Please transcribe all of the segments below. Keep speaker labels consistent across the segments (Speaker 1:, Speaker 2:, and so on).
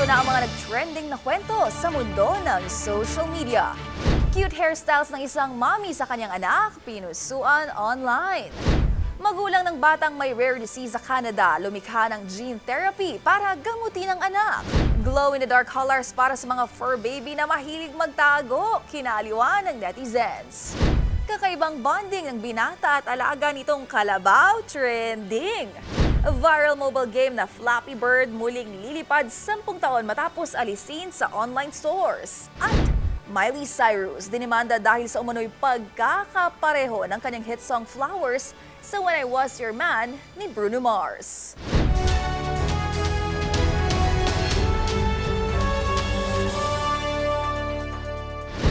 Speaker 1: Ito na ang mga nag-trending na kwento sa mundo ng social media. Cute hairstyles ng isang mommy sa kanyang anak, pinusuan online. Magulang ng batang may rare disease sa Canada lumikha ng gene therapy para gamutin ang anak. Glow-in-the-dark colors para sa mga fur baby na mahilig magtago, kinaliwa ng netizens. Kakaibang bonding ng binata at alaga nitong kalabaw trending. Viral mobile game na Flappy Bird muling lilipad 10 taon matapos alisin sa online stores. At Miley Cyrus dinimanda dahil sa umano'y pagkakapareho ng kanyang hit song Flowers sa When I Was Your Man ni Bruno Mars.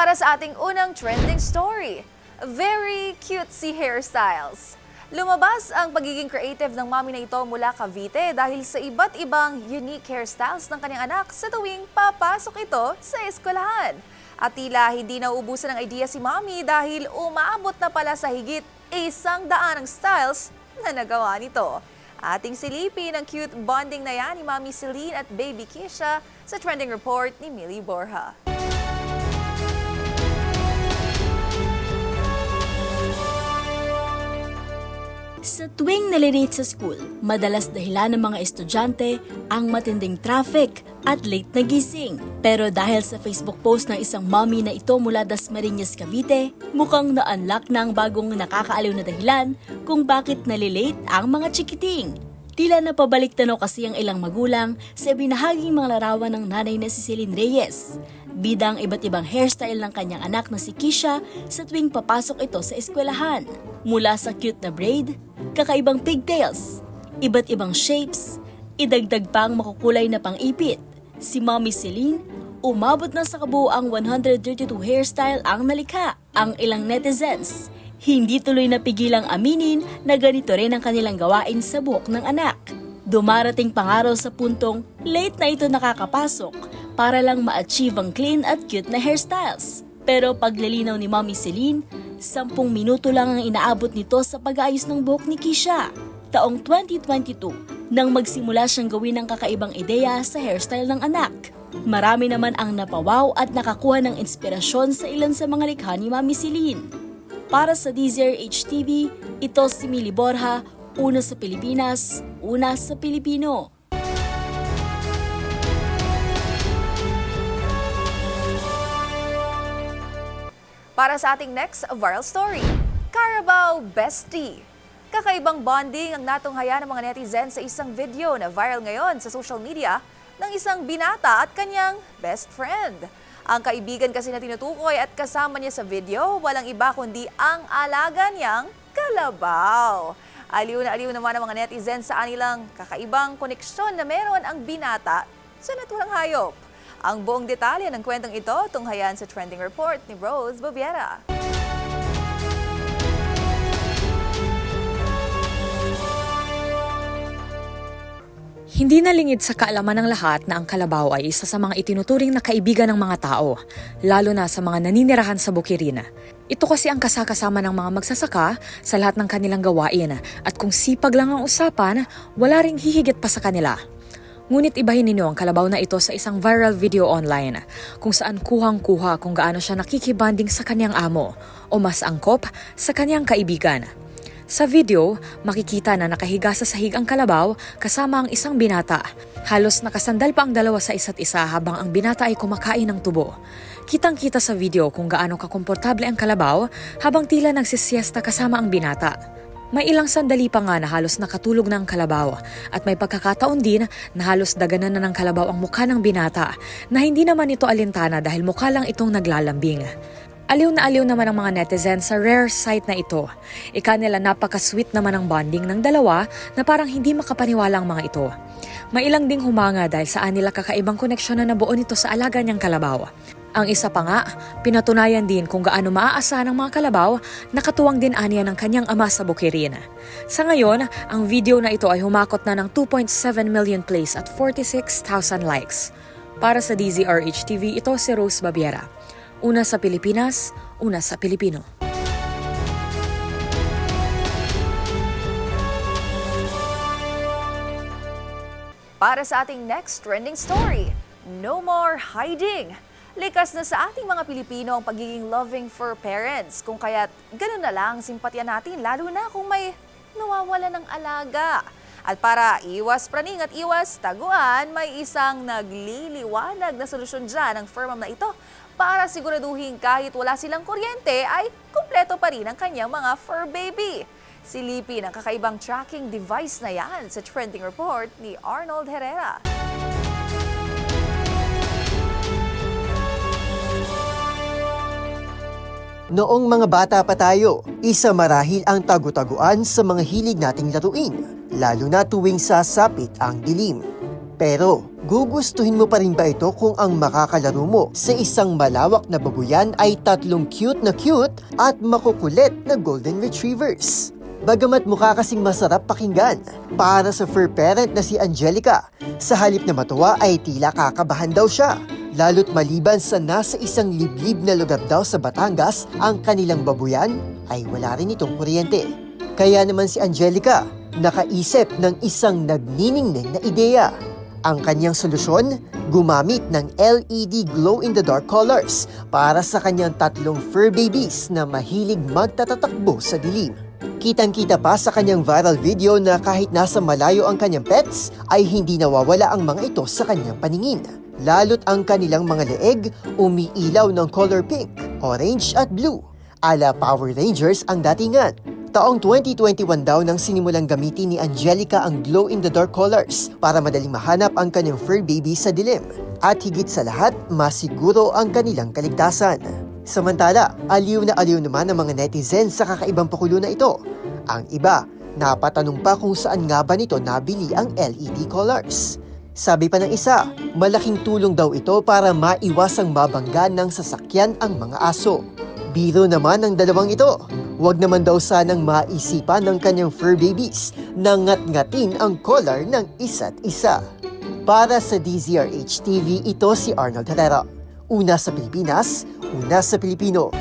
Speaker 1: Para sa ating unang trending story, very cutesy hairstyles. Lumabas ang pagiging creative ng mami na ito mula Cavite dahil sa iba't ibang unique hairstyles ng kanyang anak sa tuwing papasok ito sa eskwelahan. At tila hindi nauubusan ng idea si mami dahil umabot na pala sa higit isang daan ng styles na nagawa nito. Ating silipin ang cute bonding na yan ni Mami Celine at Baby Kisha sa trending report ni Millie Borja.
Speaker 2: Sa tuwing nalilate sa school, madalas dahilan ng mga estudyante ang matinding traffic at late na gising. Pero dahil sa Facebook post ng isang mommy na ito mula Dasmariñas, Cavite, mukhang na-unlock na ang bagong nakakaaliw na dahilan kung bakit nalilate ang mga chikiting. Tila napabalik tanaw kasi ang ilang magulang sa binahaging mga larawan ng nanay na si Celine Reyes. Bidang iba't ibang hairstyle ng kanyang anak na si Kisha sa tuwing papasok ito sa eskwelahan. Mula sa cute na braid, kakaibang pigtails, iba't ibang shapes, idagdag pa ang makukulay na pang-ipit. Si Mommy Celine, umabot na sa kabuuang 132 hairstyle ang nalikha. Ang ilang netizens, hindi tuloy napigilang aminin na ganito rin ang kanilang gawain sa buhok ng anak. Dumarating pangaraw sa puntong late na ito nakakapasok para lang ma-achieve ang clean at cute na hairstyles. Pero paglilinaw ni Mommy Celine, 10 minuto lang ang inaabot nito sa pag-aayos ng buhok ni Kisha. Taong 2022, nang magsimula siyang gawin ng kakaibang ideya sa hairstyle ng anak. Marami naman ang napawaw at nakakuha ng inspirasyon sa ilan sa mga likha ni Mami Celine. Para sa DZRH TV, ito si Mili Borja, una sa Pilipinas, una sa Pilipino.
Speaker 1: Para sa ating next viral story, Carabao Bestie. Kakaibang bonding ang natunghaya ng mga netizens sa isang video na viral ngayon sa social media ng isang binata at kanyang best friend. Ang kaibigan kasi na tinutukoy at kasama niya sa video, walang iba kundi ang alaga niyang kalabaw. Aliw na aliw naman ang mga netizens sa anilang kakaibang koneksyon na meron ang binata sa naturang hayop. Ang buong detalye ng kwentong ito tunghayan sa trending report ni Rose Bobiera.
Speaker 3: Hindi nalingid sa kaalaman ng lahat na ang kalabaw ay isa sa mga itinuturing na kaibigan ng mga tao, lalo na sa mga naninirahan sa bukirin. Ito kasi ang kasakasama ng mga magsasaka sa lahat ng kanilang gawain at kung sipag lang ang usapan, wala ring hihigit pa sa kanila. Ngunit ibahin ninyo ang kalabaw na ito sa isang viral video online kung saan kuhang-kuha kung gaano siya nakikibanding sa kanyang amo o mas angkop sa kanyang kaibigan. Sa video, makikita na nakahiga sa sahig ang kalabaw kasama ang isang binata. Halos nakasandal pa ang dalawa sa isa't isa habang ang binata ay kumakain ng tubo. Kitang-kita sa video kung gaano kakomportable ang kalabaw habang tila nagsisiesta kasama ang binata. May ilang sandali pa nga na halos nakatulog na ang kalabaw at may pagkakataon din na halos daganan na ng kalabaw ang mukha ng binata na hindi naman ito alintana dahil mukha lang itong naglalambing. Aliw na aliw naman ang mga netizens sa rare sight na ito. Ika nila napaka-sweet naman ang bonding ng dalawa na parang hindi makapaniwala ang mga ito. Mailang ding humanga dahil saan nila kakaibang koneksyon na nabuo nito sa alaga niyang kalabaw. Ang isa pa nga, pinatunayan din kung gaano maaasahan ng mga kalabaw, nakatuwang din aniya ng kanyang ama sa bukirin. Sa ngayon, ang video na ito ay humakot na ng 2.7 million plays at 46,000 likes. Para sa DZRH TV, ito si Rose Babiera. Una sa Pilipinas, una sa Pilipino.
Speaker 1: Para sa ating next trending story, no more hiding. Likas na sa ating mga Pilipino ang pagiging loving for parents. Kung kaya't ganun na lang simpatya natin, lalo na kung may nawawala ng alaga. At para iwas praning at iwas taguan, may isang nagliliwanag na solusyon dyan ang firm na ito para siguraduhin kahit wala silang kuryente ay kumpleto pa rin ang kanyang mga fur baby. Silipin ang kakaibang tracking device na yan sa trending report ni Arnold Herrera.
Speaker 4: Noong mga bata pa tayo, isa marahil ang tagu-taguan sa mga hilig nating laruin, lalo na tuwing sasapit ang dilim. Pero, gugustuhin mo pa rin ba ito kung ang makakalaro mo sa isang malawak na babuyan ay tatlong cute na cute at makukulit na golden retrievers? Bagamat mukha kasing masarap pakinggan, para sa fur parent na si Angelica, sa halip na matuwa ay tila kakabahan daw siya. Lalo't maliban sa nasa isang liblib na lugar daw sa Batangas, ang kanilang babuyan ay wala rin itong kuryente. Kaya naman si Angelica, nakaisip ng isang nagniningning na ideya. Ang kanyang solusyon, gumamit ng LED glow-in-the-dark colors para sa kanyang tatlong fur babies na mahilig magtatatakbo sa dilim. Kitang-kita pa sa kanyang viral video na kahit nasa malayo ang kanyang pets, ay hindi nawawala ang mga ito sa kanyang paningin. Lalo't ang kanilang mga leeg umiilaw ng color pink, orange at blue. Ala Power Rangers ang datingan. Taong 2021 daw nang sinimulang gamitin ni Angelica ang glow-in-the-dark colors para madaling mahanap ang kanyang fur baby sa dilim. At higit sa lahat, masiguro ang kanilang kaligtasan. Samantala, aliw na aliw naman ang mga netizens sa kakaibang pakulo na ito. Ang iba, napatanong pa kung saan nga ba nito nabili ang LED colors. Sabi pa ng isa, malaking tulong daw ito para maiwasang mabangga ng sasakyan ang mga aso. Biro naman ng dalawang ito. Huwag naman daw sanang maisipan ng kanyang fur babies na ngat-ngatin ang collar ng isa't isa. Para sa DZRH TV, ito si Arnold Herrera. Una sa Pilipinas, una sa Pilipino.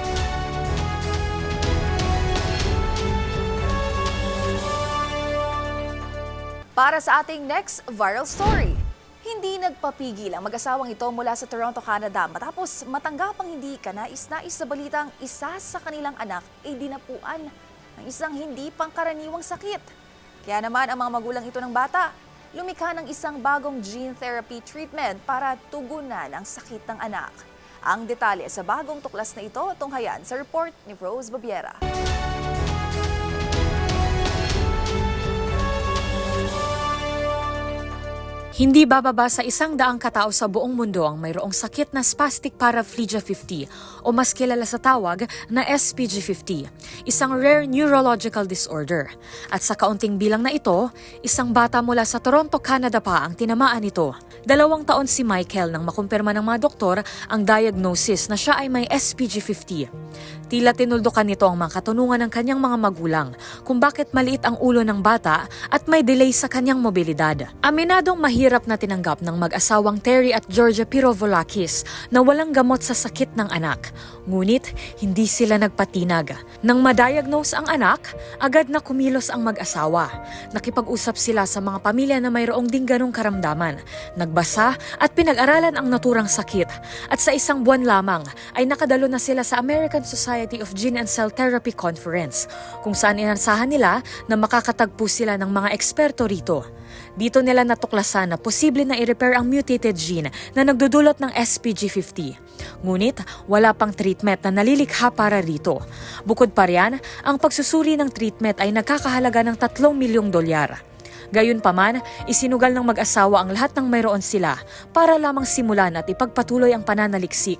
Speaker 1: Para sa ating next viral story, hindi nagpapigil ang mag-asawang ito mula sa Toronto, Canada matapos matanggap ang hindi kanais-nais sa balitang isa sa kanilang anak ay dinapuan ng isang hindi pangkaraniwang sakit. Kaya naman ang mga magulang ito ng bata, lumikha ng isang bagong gene therapy treatment para tugunan ang sakit ng anak. Ang detalye sa bagong tuklas na ito tunghayan sa report ni Rose Babiera.
Speaker 3: Hindi bababa sa isang daang katao sa buong mundo ang mayroong sakit na spastic paraplegia 50 o mas kilala sa tawag na SPG50, isang rare neurological disorder. At sa kaunting bilang na ito, isang bata mula sa Toronto, Canada pa ang tinamaan nito. Dalawang taon si Michael nang makumpirma ng mga doktor ang diagnosis na siya ay may SPG50. Tila tinuldukan nito ang mga katunungan ng kanyang mga magulang kung bakit maliit ang ulo ng bata at may delay sa kanyang mobilidad. Aminadong mahirap na tinanggap ng mag-asawang Terry at Georgia Pirovolakis na walang gamot sa sakit ng anak. Ngunit hindi sila nagpatinag. Nang madiagnose ang anak, agad na kumilos ang mag-asawa. Nakipag-usap sila sa mga pamilya na mayroong ding ganong karamdaman. Nagbasa at pinag-aralan ang naturang sakit. At sa isang buwan lamang ay nakadalo na sila sa American Society of Gene and Cell Therapy Conference kung saan inansahan nila na makakatagpo sila ng mga eksperto rito. Dito nila natuklasan na posible na i-repair ang mutated gene na nagdudulot ng SPG50. Ngunit wala pang treatment na nalilikha para rito. Bukod pa riyan, ang pagsusuri ng treatment ay nagkakahalaga ng 3 milyong dolyar. Gayunpaman, isinugal ng mag-asawa ang lahat ng mayroon sila para lamang simulan at ipagpatuloy ang pananaliksik.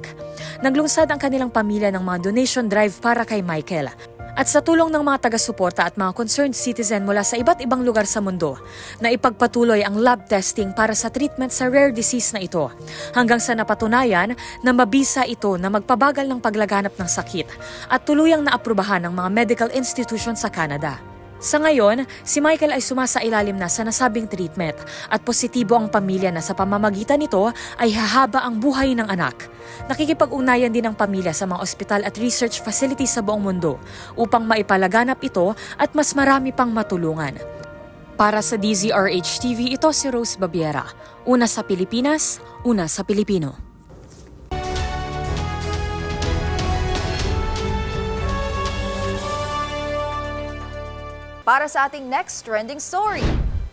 Speaker 3: Naglungsad ang kanilang pamilya ng mga donation drive para kay Michael. At sa tulong ng mga taga-suporta at mga concerned citizen mula sa iba't ibang lugar sa mundo, na ipagpatuloy ang lab testing para sa treatment sa rare disease na ito, hanggang sa napatunayan na mabisa ito na magpabagal ng paglaganap ng sakit at tuluyang naaprubahan ng mga medical institution sa Canada. Sa ngayon, si Michael ay sumasailalim na sa nasabing treatment at positibo ang pamilya na sa pamamagitan nito ay hahaba ang buhay ng anak. Nakikipag-ugnayan din ang pamilya sa mga ospital at research facilities sa buong mundo upang maipalaganap ito at mas marami pang matulungan. Para sa DZRH TV, ito si Rose Babiera. Una sa Pilipinas, una sa Pilipino.
Speaker 1: Para sa ating next trending story,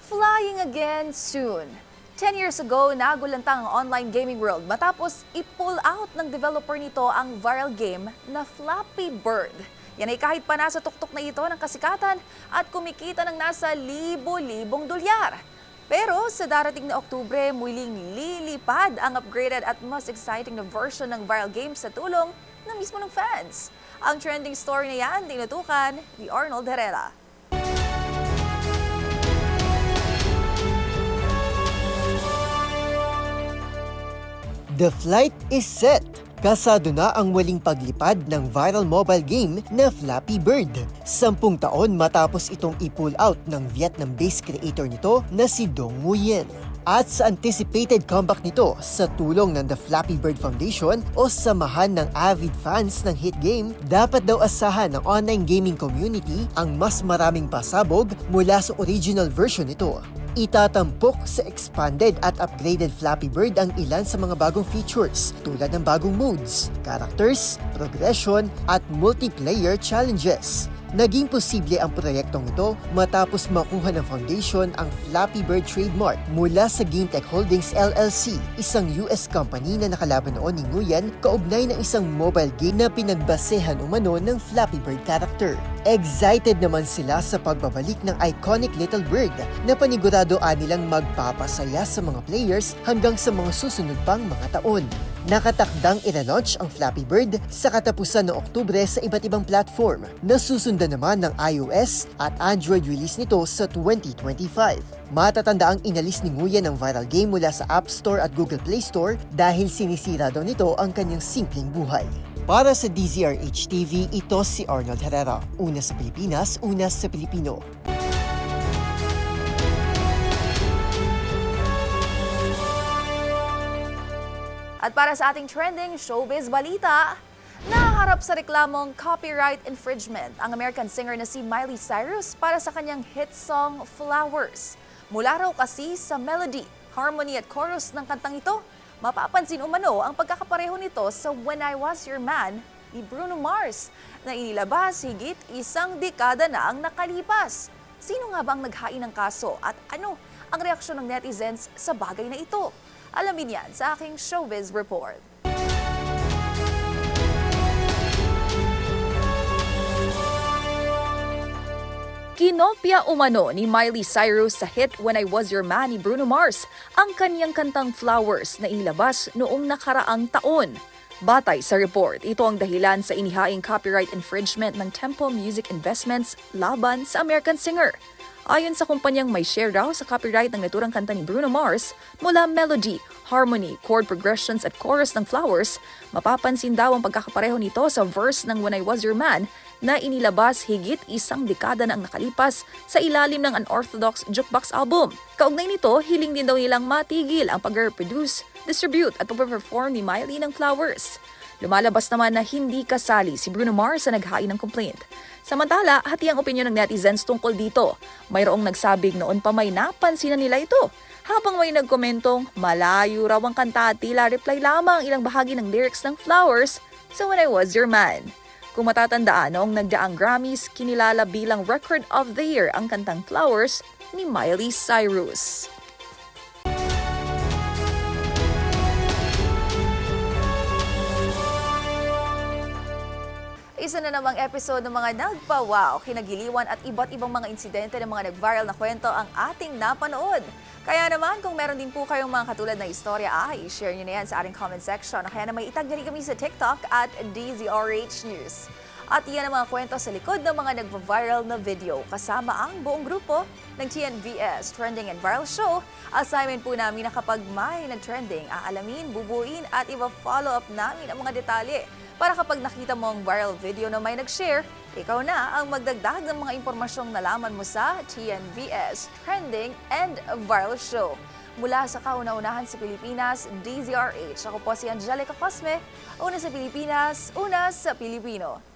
Speaker 1: flying again soon. 10 years ago, nagulantang ang online gaming world matapos i-pull out ng developer nito ang viral game na Flappy Bird. Yan ay kahit pa nasa tuktok na ito ng kasikatan at kumikita ng nasa libo-libong dolyar. Pero sa darating na Oktubre, muling lilipad ang upgraded at mas exciting na version ng viral game sa tulong ng mismo ng fans. Ang trending story na yan, tinutukan ni Arnold Herrera.
Speaker 4: The flight is set. Kasado na ang muling paglipad ng viral mobile game na Flappy Bird. Sampung taon matapos itong i-pull out ng Vietnam-based creator nito na si Dong Nguyen. At sa anticipated comeback nito sa tulong ng The Flappy Bird Foundation o samahan ng avid fans ng hit game, dapat daw asahan ng online gaming community ang mas maraming pasabog mula sa original version nito. Itatampok sa expanded at upgraded Flappy Bird ang ilan sa mga bagong features tulad ng bagong modes, characters, progression at multiplayer challenges. Naging posible ang proyektong ito matapos makuha ng foundation ang Flappy Bird trademark mula sa GameTech Holdings LLC, isang US company na nakalaban noon ni Nguyen kaugnay ng isang mobile game na pinagbasehan umano ng Flappy Bird character. Excited naman sila sa pagbabalik ng iconic Little Bird na panigurado nilang magpapasaya sa mga players hanggang sa mga susunod pang mga taon. Nakatakdang ina-launch ang Flappy Bird sa katapusan ng Oktubre sa iba't ibang platform. Nasusundan naman ng iOS at Android release nito sa 2025. Matatanda ang inalis ni Nguyen ang viral game mula sa App Store at Google Play Store dahil sinisira daw nito ang kanyang simpleng buhay. Para sa DZRH TV, ito si Arnold Herrera. Una sa Pilipinas, una sa Pilipino.
Speaker 1: Para sa ating trending showbiz balita, naharap sa reklamong copyright infringement ang American singer na si Miley Cyrus para sa kanyang hit song Flowers. Mula raw kasi sa melody, harmony at chorus ng kantang ito, mapapansin umano ang pagkakapareho nito sa When I Was Your Man ni Bruno Mars na inilabas higit isang dekada na ang nakalipas. Sino nga ba ang naghain ng kaso at ano ang reaksyon ng netizens sa bagay na ito? Alamin yan sa aking showbiz report. Kinopya umano ni Miley Cyrus sa hit When I Was Your Man ni Bruno Mars ang kanyang kantang Flowers na inilabas noong nakaraang taon. Batay sa report, ito ang dahilan sa inihaing copyright infringement ng Tempo Music Investments laban sa American singer. Ayon sa kumpanyang may share raw sa copyright ng naturang kanta ni Bruno Mars, mula melody, harmony, chord progressions at chorus ng Flowers, mapapansin daw ang pagkakapareho nito sa verse ng When I Was Your Man na inilabas higit isang dekada na ang nakalipas sa ilalim ng unorthodox jukebox album. Kaugnay nito, hiling din daw nilang matigil ang pag-reproduce, distribute at pag-perform ni Miley ng Flowers. Lumalabas naman na hindi kasali si Bruno Mars sa naghain ng complaint. Samantala, hati ang opinyon ng netizens tungkol dito. Mayroong nagsabing noon pa may napansin na nila ito. Habang may nagkomentong, malayo raw ang kanta at tila reply lamang ilang bahagi ng lyrics ng Flowers sa When I Was Your Man. Kung matatandaan, noong nagdaang Grammys, kinilala bilang Record of the Year ang kantang Flowers ni Miley Cyrus. Isa na namang episode ng mga nagpa-wow, kinagiliwan at iba't ibang mga insidente ng mga nag-viral na kwento ang ating napanood. Kaya naman, kung meron din po kayong mga katulad na istorya, ay share nyo na yan sa ating comment section. O Kaya naman itag nyo kami sa TikTok at DZRH News. At yan ang mga kwento sa likod ng mga nag-viral na video kasama ang buong grupo ng TNVS Trending and Viral Show. Assignment po namin na kapag may nag-trending, aalamin, bubuin at iba-follow up namin ang mga detalye para kapag nakita mo ang viral video na may nag-share, ikaw na ang magdagdag ng mga impormasyong nalaman mo sa TNVS Trending and Viral Show. Mula sa kauna-unahan sa Pilipinas, DZRH. Ako po si Angelica Cosme, una sa Pilipinas, una sa Pilipino.